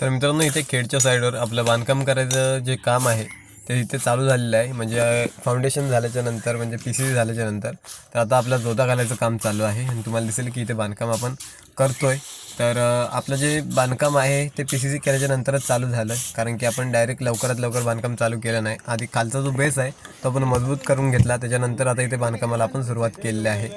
तर मित्रांनो इथे खेडच्या साईडवर आपलं बांधकाम करायचं जे काम आहे ते इथे चालू झालेलं आहे. म्हणजे फाउंडेशन झाल्याच्यानंतर म्हणजे पी सी सी झाल्याच्यानंतर तर आता आपलं जोता घालायचं काम चालू आहे. आणि तुम्हाला दिसेल की इथे बांधकाम आपण करतो आहे तर आपलं जे बांधकाम आहे ते पी सी सी केल्याच्या नंतरच चालू झालं कारण की आपण डायरेक्ट लवकरात लवकर बांधकाम चालू केलं नाही. आधी खालचा जो बेस आहे तो आपण मजबूत करून घेतला. त्याच्यानंतर आता इथे बांधकामाला आपण सुरुवात केलेली आहे.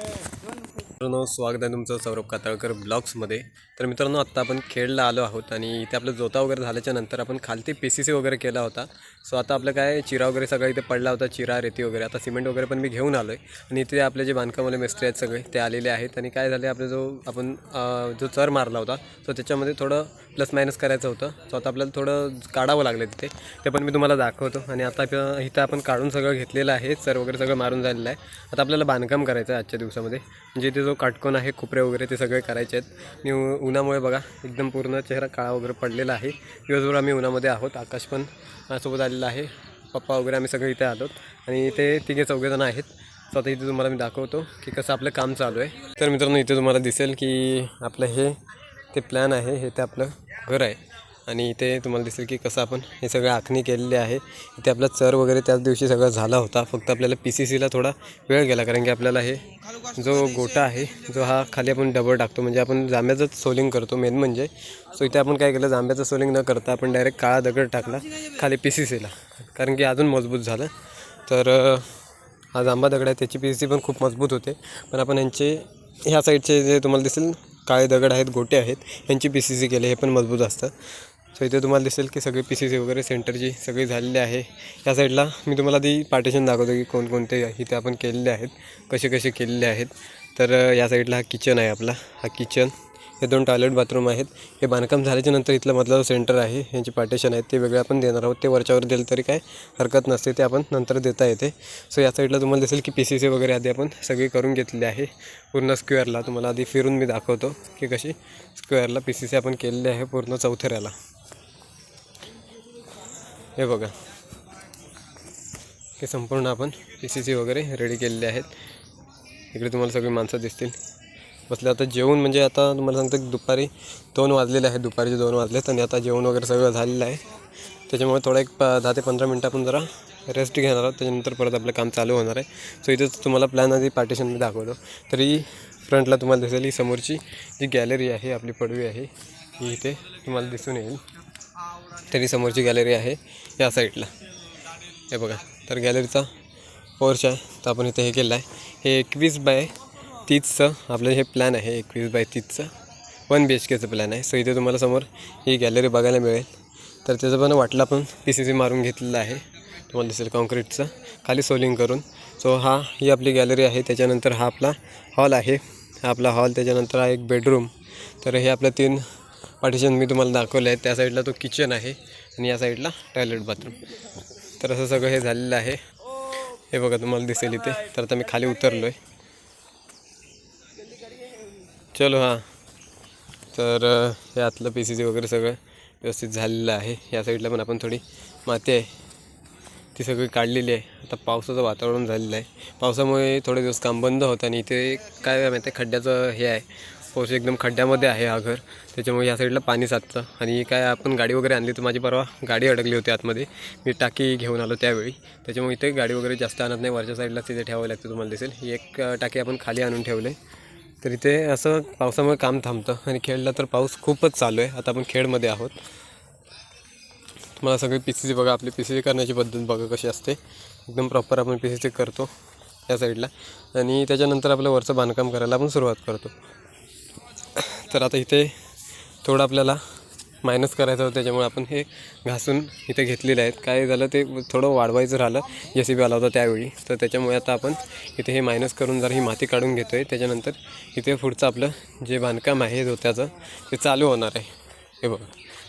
मित्रांनो स्वागत आहे तुमचं सौरभ कातळकर ब्लॉग्समध्ये. तर मित्रांनो आत्ता आपण खेडला आलो आहोत आणि इथे आपलं जोता वगैरे झाल्याच्यानंतर आपण खालती पी सी सी वगैरे केला होता. सो आता आपलं काय चिरा वगैरे सगळं इथे पडला होता चिरा रेती वगैरे. आता सिमेंट वगैरे पण मी घेऊन आलो आहे आणि इथे आपले जे बांधकामवाले मिस्त्री आहेत सगळे ते आलेले आहेत. आणि काय झाले आपला जो आपण जो चर मारला होता सो त्याच्यामध्ये थोडं प्लस मायनस करायचं होतं. सो आता आपल्याला थोडं काढावं लागलं तिथे. ते पण मी तुम्हाला दाखवतो. आणि आता इथं आपण काढून सगळं घेतलेलं आहे. चर वगैरे सगळं मारून झालेलं आहे. आता आपल्याला बांधकाम करायचं आहे आजच्या दिवसामध्ये. म्हणजे इथे जो काटकोन आहे कोपरे वगैरे ते सगळे करायचे आहेत. आणि उन्हामुळे बघा एकदम पूर्ण चेहरा काळा वगैरे पडलेला आहे. दिवसभर आम्ही उन्हामध्ये आहोत आकाश पण सोबत आलेला आहे. पप्पा वगैरे आम्ही सगळे इथे आलोत. आणि इथे तिघे चौघेजणं आहेत. सो आता इथे तुम्हाला मी दाखवतो की कसं आपलं काम चालू आहे. तर मित्रांनो इथे तुम्हाला दिसेल की आपलं हे ते प्लॅन आहे. हे ते आपलं घर आहे. आणि इथे तुम्हाला दिसेल की कसं आपण हे सगळं आखणी केलेली आहे. इथे आपला चर वगैरे त्याच दिवशी सगळं झाला होता. फक्त आपल्याला पी सी सीला थोडा वेळ गेला कारण की आपल्याला हे जो गोटा आहे जो हा खाली आपण डबल टाकतो. म्हणजे आपण जांब्याचंच सोलिंग करतो मेन म्हणजे. सो इथे आपण काय केलं जांब्याचं सोलिंग न करता आपण डायरेक्ट काळा दगड टाकला खाली पी सी सीला कारण की अजून मजबूत झालं. तर हा जांबा दगड आहे त्याची पी सी पण खूप मजबूत होते. पण आपण यांचे ह्या साईडचे जे तुम्हाला दिसेल काळे दगड आहेत गोटे आहेत यांची पी सी सी केले हे पण मजबूत असतं. सो इथे तुम्हाला दिसेल की सगळे पी सी सी वगैरे सेंटरची सगळी झालेली आहे. या साईडला मी तुम्हाला ती पार्टिशन दाखवतो की कोणकोणते इथे आपण केलेले आहेत कसे कसे केलेले आहेत. तर या साईडला हा किचन आहे आपला. हा किचन हे दोन टॉयलेट बाथरूम आहेत. हे बांधकाम झाल्याच्यानंतर इथलं मधलं जो सेंटर आहे यांचे पार्टिशन आहेत ते वेगळे आपण देणार आहोत. ते वरच्यावर दिलं तरी काय हरकत नसते ते आपण नंतर देता येते. सो या साईडला तुम्हाला दिसेल की पी सी सी वगैरे आधी आपण सगळी करून घेतली आहे. पूर्ण स्क्वेअरला तुम्हाला आधी फिरून मी दाखवतो की कशी स्क्वेअरला पी सी सी आपण केलेली आहे पूर्ण चौथऱ्याला. हे बघा. हे संपूर्ण आपण पी सी सी वगैरे रेडी केलेले आहेत. इकडे तुम्हाला सगळी माणसं दिसतील. बसले आता जेवण म्हणजे आता तुम्हाला सांगतो दुपारी दोन वाजलेले आहेत. दुपारीचे दोन वाजलेत आणि आता जेवण वगैरे सगळं झालेलं आहे. त्याच्यामुळे थोडा एक प दहा ते पंधरा मिनटं आपण जरा रेस्ट घेणार आहोत. त्याच्यानंतर परत आपलं काम चालू होणार आहे. सो इथंच तुम्हाला प्लॅन आधी पार्टिशन मी दाखवतो. तरी फ्रंटला तुम्हाला दिसेल ही समोरची जी गॅलरी आहे आपली पडवी आहे ही इथे तुम्हाला दिसून येईल. तरी समोरची गॅलरी आहे. या साईडला. हे बघा तर गॅलरीचा पोर्च आहे तर आपण इथे हे केलं आहे. हे एकवीस बाय तीसचं आपलं हे प्लॅन आहे एकवीस बाय तीसचं. वन बी एच केचं प्लॅन आहे. सो इथे तुम्हाला समोर ही गॅलरी बघायला मिळेल. तर त्याचं पण वाटलं आपण पी सी सी मारून घेतलेलं आहे. तुम्हाला दिसेल कॉन्क्रीटचं खाली सोलिंग करून. सो हा ही आपली गॅलरी आहे. त्याच्यानंतर हा आपला हॉल आहे. हा आपला हॉल त्याच्यानंतर हा एक बेडरूम तर हे आपल्या तीन पार्टिशन मी तुम्हाला दाखवलं आहे. त्या साईडला तो किचन आहे आणि या साईडला टॉयलेट बाथरूम. तर असं सगळं हे झालेलं आहे. हे बघा तुम्हाला दिसेल इथे. तर आता मी खाली उतरलो आहे चलो हां. तर हे आतलं पी सी सी वगैरे सगळं व्यवस्थित झालेलं आहे. या साईडला पण आपण थोडी माती आहे. ती सगळी काढलेली आहे. आता पावसाचं वातावरण झालेलं आहे. पावसामुळे थोडे दिवस काम बंद होतं आणि इथे काय माहिती आहे खड्ड्याचं हे आहे. पाऊस एकदम खड्ड्यामध्ये आहे हा घर. त्याच्यामुळे या साईडला पाणी साचतं. आणि काय आपण गाडी वगैरे आणली तर माझी परवा गाडी अडकली होती आतमध्ये. मी टाकी घेऊन आलो त्यावेळी. त्याच्यामुळे इथे गाडी वगैरे जास्त आणत नाही. वरच्या साईडला तिथे ठेवावं लागतं तुम्हाला दिसेल. ही एक टाकी आपण खाली आणून ठेवले. तर इथे असं पावसामुळे काम थांबतं. आणि खेळला तर पाऊस खूपच चालू आहे. आता आपण खेळमध्ये आहोत. मला सगळी पी सी सी बघा. आपली पी सी सी करण्याची पद्धत बघा कशी असते. एकदम प्रॉपर आपण पी सी सी करतो या साईडला. आणि त्याच्यानंतर आपलं वरचं बांधकाम करायला आपण सुरुवात करतो. तर आता इथे थोडं आपल्याला मायनस करायचं होतं त्याच्यामुळे आपण हे घासून इथे घेतलेले आहेत. काय झालं ते थोडं वाढवायचं राहिलं जे सी बी आला होता त्यावेळी. तर त्याच्यामुळे आता आपण इथे हे मायनस करून जरा ही माती काढून घेतो आहे त्याच्यानंतर इथे पुढचं आपलं जे बांधकाम आहे धोत्याचं ते चालू होणार आहे. हे बघा.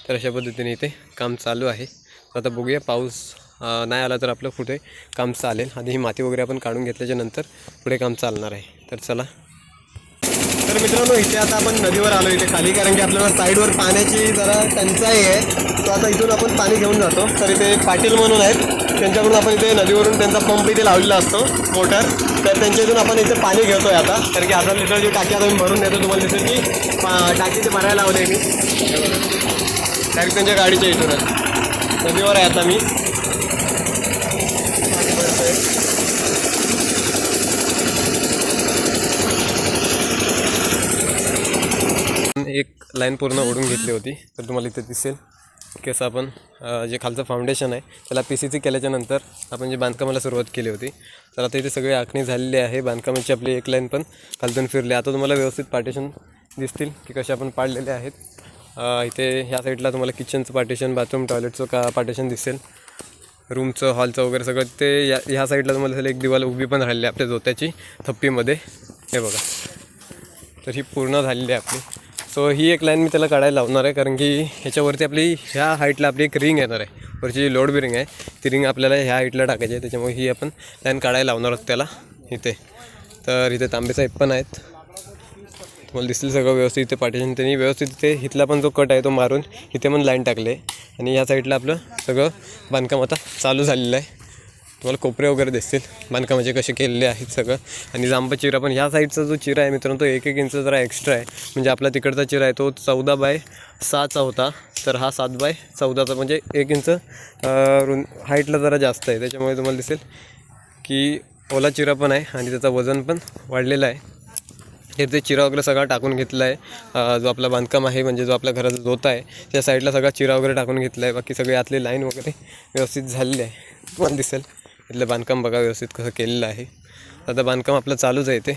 तर अशा पद्धतीने इथे काम चालू आहे. तर आता बघूया पाऊस नाही आला तर आपलं पुढे काम चालेल. आधी ही माती वगैरे आपण काढून घेतल्याच्या नंतर पुढे काम चालणार आहे. तर चला तर मित्रांनो इथे आता आपण नदीवर आलो इथे खाली कारण की आपल्याला साईडवर पाण्याची जरा टंचाई आहे. तो आता इथून आपण पाणी घेऊन जातो. तर इथे एक पाटील म्हणून आहेत. त्यांच्याकडून आपण इथे नदीवरून त्यांचा पंप इथे लावलेला असतो मोटर. तर त्यांच्या इथून आपण इथे पाणी घेतो आहे आता. कारण की हजार लिटरची टाकी आता मी भरून देतो तुम्हाला दिसेल की पा- टाकी ते भरायला लावले मी. डायरेक्ट त्यांच्या गाडीच्या इथूनच. नदीवर आहे आता मी एक लाईन पूर्ण ओढून घेतली होती तर तुम्हाला इथे दिसेल. की असं आपण जे खालचं फाउंडेशन आहे त्याला पी सी सी केल्याच्यानंतर आपण जे बांधकामाला सुरुवात केली होती तर आता इथे सगळी आखणी झालेली आहे. बांधकामाची आपली एक लाईन पण खालतून फिरली आता तुम्हाला व्यवस्थित पार्टिशन दिसतील की कसे आपण पाडलेले आहेत. इथे ह्या साईडला तुम्हाला किचनचं पार्टिशन बाथरूम टॉयलेटचं का पार्टिशन दिसेल. रूमचं हॉलचं वगैरे सगळं ते या ह्या साईडला तुम्हाला एक दिवाल उभी पण राहिली आहे आपल्या जोत्याची थप्पीमध्ये. हे बघा. तर ही पूर्ण झालेली आहे आपली. सो ही एक लाईन मी त्याला काढायला लावणार आहे कारण की ह्याच्यावरती आपली ह्या हाईटला आपली एक रिंग येणार आहे. वरची जी लोड बिरिंग आहे ती रिंग आपल्याला ह्या हाईटला टाकायची आहे. त्याच्यामुळे ही आपण लाईन काढायला लावणार आहोत त्याला. इथे. तर इथे तांबे साहेब पण आहेत. तुम्हाला दिसतील सगळं व्यवस्थित इथे पार्टिशन त्यांनी व्यवस्थित इथे इथला पण जो कट आहे तो मारून इथे पण लाईन टाकले. आणि या साईडला आपलं सगळं बांधकाम आता चालू झालेलं आहे. तुम्हाला कोपरे वगैरे दिसतील. बांधकामाचे कसे केलेले आहेत सगळं. आणि जांबा चिरा पण ह्या साईडचा जो चिरा आहे मित्रांनो तो एक एक इंच जरा एक्स्ट्रा आहे. म्हणजे आपला तिकडचा चिरा आहे तो चौदा बाय सहाचा होता. तर हा सात बाय चौदाचा म्हणजे एक इंच अं, हाईटला जरा जास्त आहे. त्याच्यामुळे तुम्हाला दिसेल की ओला चिरा पण आहे आणि त्याचं वजन पण वाढलेलं आहे. हे ते चिरा वगैरे सगळा टाकून घेतला आहे जो आपला बांधकाम आहे म्हणजे जो आपल्या घराचा जोता आहे त्या साईडला सगळा चिरा वगैरे टाकून घेतला आहे. बाकी सगळे आतले लाईन वगैरे व्यवस्थित झालेले आहे. तुम्हाला दिसेल. इथलं बांधकाम बघा व्यवस्थित कसं केलेलं आहे. आता बांधकाम आपलं चालूच आहे ते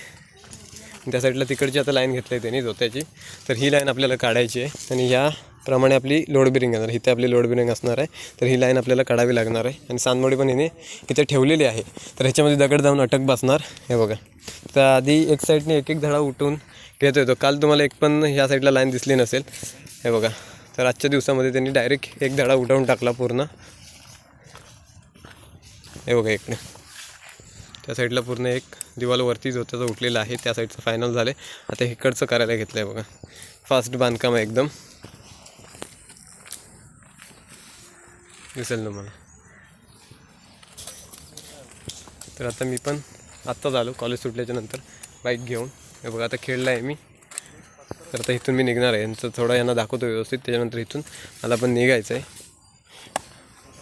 त्या साईडला तिकडची आता लाईन घेतली आहे त्यांनी धोत्याची. तर ही लाईन आपल्याला काढायची आहे. आणि याप्रमाणे आपली लोड बिरिंग येणार. इथे आपली लोड बिरिंग असणार आहे. तर ही लाईन आपल्याला काढावी लागणार आहे. आणि सांदमोडी पण हिने इथे ठेवलेली आहे. तर ह्याच्यामध्ये दगड जाऊन अटक बसणार. हे बघा. तर आधी एक साईडने एक एक धडा उठून घेतो येतो काल तुम्हाला एक पण ह्या साईडला लाईन दिसली नसेल. हे बघा. तर आजच्या दिवसामध्ये त्यांनी डायरेक्ट एक धडा उठवून टाकला पूर्ण. हे बघा इकडे. त्या साईडला पूर्ण एक दिवाल जो त्याचा उठलेला आहे त्या साईडचं फायनल झालं आहे आता इकडचं करायला घेतलं आहे बघा. फास्ट बांधकाम आहे एकदम. दिसेल तुम्हाला. तर आता मी पण आत्ताच आलो कॉलेज सुटल्याच्या नंतर. बाईक घेऊन. हे बघा आता खेळला आहे मी. तर आता इथून मी निघणार आहे. यांचं थोडं यांना दाखवतो व्यवस्थित. त्याच्यानंतर इथून मला पण निघायचं आहे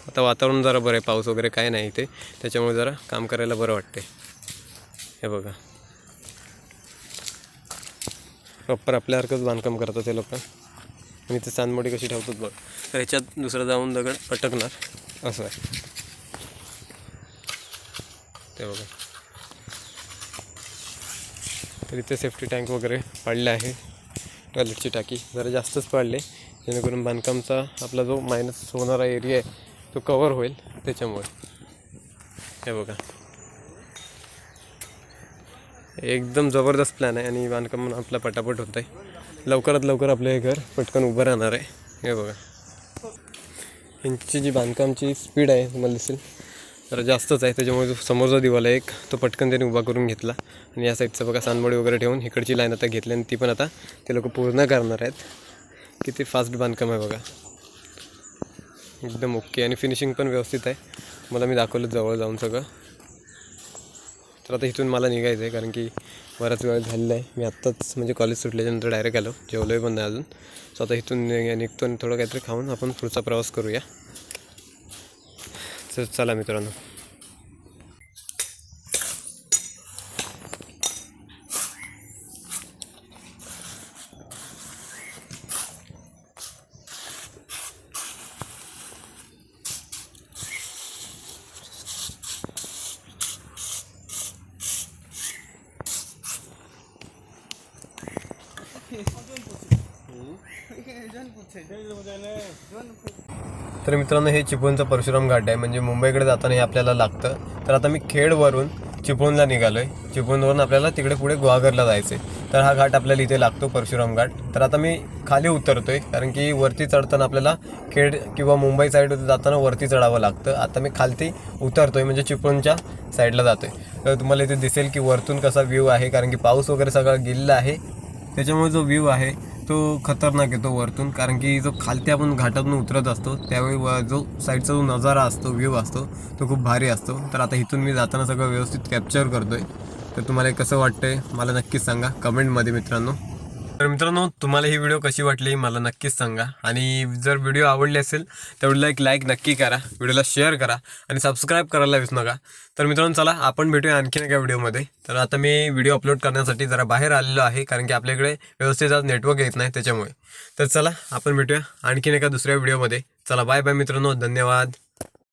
आता वातावरण जरा बरं आहे पाऊस वगैरे काय नाही इथे. त्याच्यामुळे जरा काम करायला बरं वाटते हे बघा. प्रॉपर आपल्यासारखंच बांधकाम करतात ते लोक. आणि ते चांदमोडी कशी ठेवतात बघ. तर ह्याच्यात दुसरं जाऊन दगड अटकणार असं आहे. ते बघा. तर इथे सेफ्टी टँक वगैरे पाडले आहे. टॉयलेटची टाकी जरा जास्तच पाडले. जेणेकरून बांधकामचा आपला जो मायनस होणारा एरिया आहे तो कवर होईल त्याच्यामुळे. हे बघा. एकदम जबरदस्त प्लॅन आहे आणि बांधकाम आपला पटापट होत आहे लवकरात लवकर आपलं हे घर पटकन उभं राहणार आहे. हे बघा. यांची जी बांधकामची स्पीड आहे तुम्हाला दिसेल जरा जास्तच आहे. त्याच्यामुळे जो समोरचा दिवाला एक तो पटकन त्याने उभा करून घेतला. आणि या साईडचं बघा सानबोडी वगैरे ठेवून इकडची लाईन आता घेतली आणि ती पण आता ते लोक पूर्ण करणार आहेत. किती फास्ट बांधकाम आहे बघा. एकदम ओके. आणि फिनिशिंग पण व्यवस्थित आहे. मला मी दाखवलं जवळ जाऊन सगळं. तर आता इथून मला निघायचं आहे कारण की बराच वेळ झालेला आहे. मी आत्ताच म्हणजे कॉलेज सुटल्याच्यानंतर डायरेक्ट आलो. जेवलोय पण नाही अजून. सो आता इथून निघतो आणि थोडं काहीतरी खाऊन आपण पुढचा प्रवास करूया. तर चला मित्रांनो. तर मित्रांनो हे चिपळूणचं परशुराम घाट आहे. म्हणजे मुंबईकडे जाताना हे आपल्याला लागतं. तर आता मी खेडवरून चिपळूणला निघालो आहे चिपळूणवरून आपल्याला तिकडे पुढे गुहागरला जायचं आहे तर हा घाट आपल्याला इथे लागतो परशुराम घाट. तर आता मी खाली उतरतो आहे कारण की वरती चढताना आपल्याला खेड किंवा मुंबई साईड जाताना वरती चढावं लागतं. आता मी खालती उतरतो आहे म्हणजे चिपळूणच्या साईडला जातो आहे तर तुम्हाला इथे दिसेल की वरतून कसा व्ह्यू आहे कारण की पाऊस वगैरे सगळा गेलेला आहे. त्याच्यामुळे जो व्ह्यू आहे तो खतरनाक येतो वरतून कारण की जो खालती आपण घाटातून उतरत असतो त्यावेळी व जो साईडचा जो नजारा असतो व्ह्यू असतो तो खूप भारी असतो. तर आता इथून मी जाताना सगळं व्यवस्थित कॅप्चर करतो आहे तर तुम्हाला कसं वाटतं आहे मला नक्कीच सांगा. कमेंटमध्ये मित्रांनो. तर मित्रांनो तुम्हाला ही व्हिडिओ कशी वाटली मला नक्कीच सांगा. आणि जर व्हिडिओ आवडली असेल तर व्हिडिओला एक लाईक नक्की करा. व्हिडिओला शेअर करा आणि सबस्क्राईब करायला विसरू नका. तर मित्रांनो चला आपण भेटूया आणखीन एका व्हिडिओमध्ये तर आता मी व्हिडिओ अपलोड करण्यासाठी जरा बाहेर आलेलो आहे कारण की आपल्याकडे व्यवस्थित आज नेटवर्क येत नाही त्याच्यामुळे. तर चला आपण भेटूया आणखीन एका दुसऱ्या व्हिडिओमध्ये चला बाय बाय मित्रांनो धन्यवाद.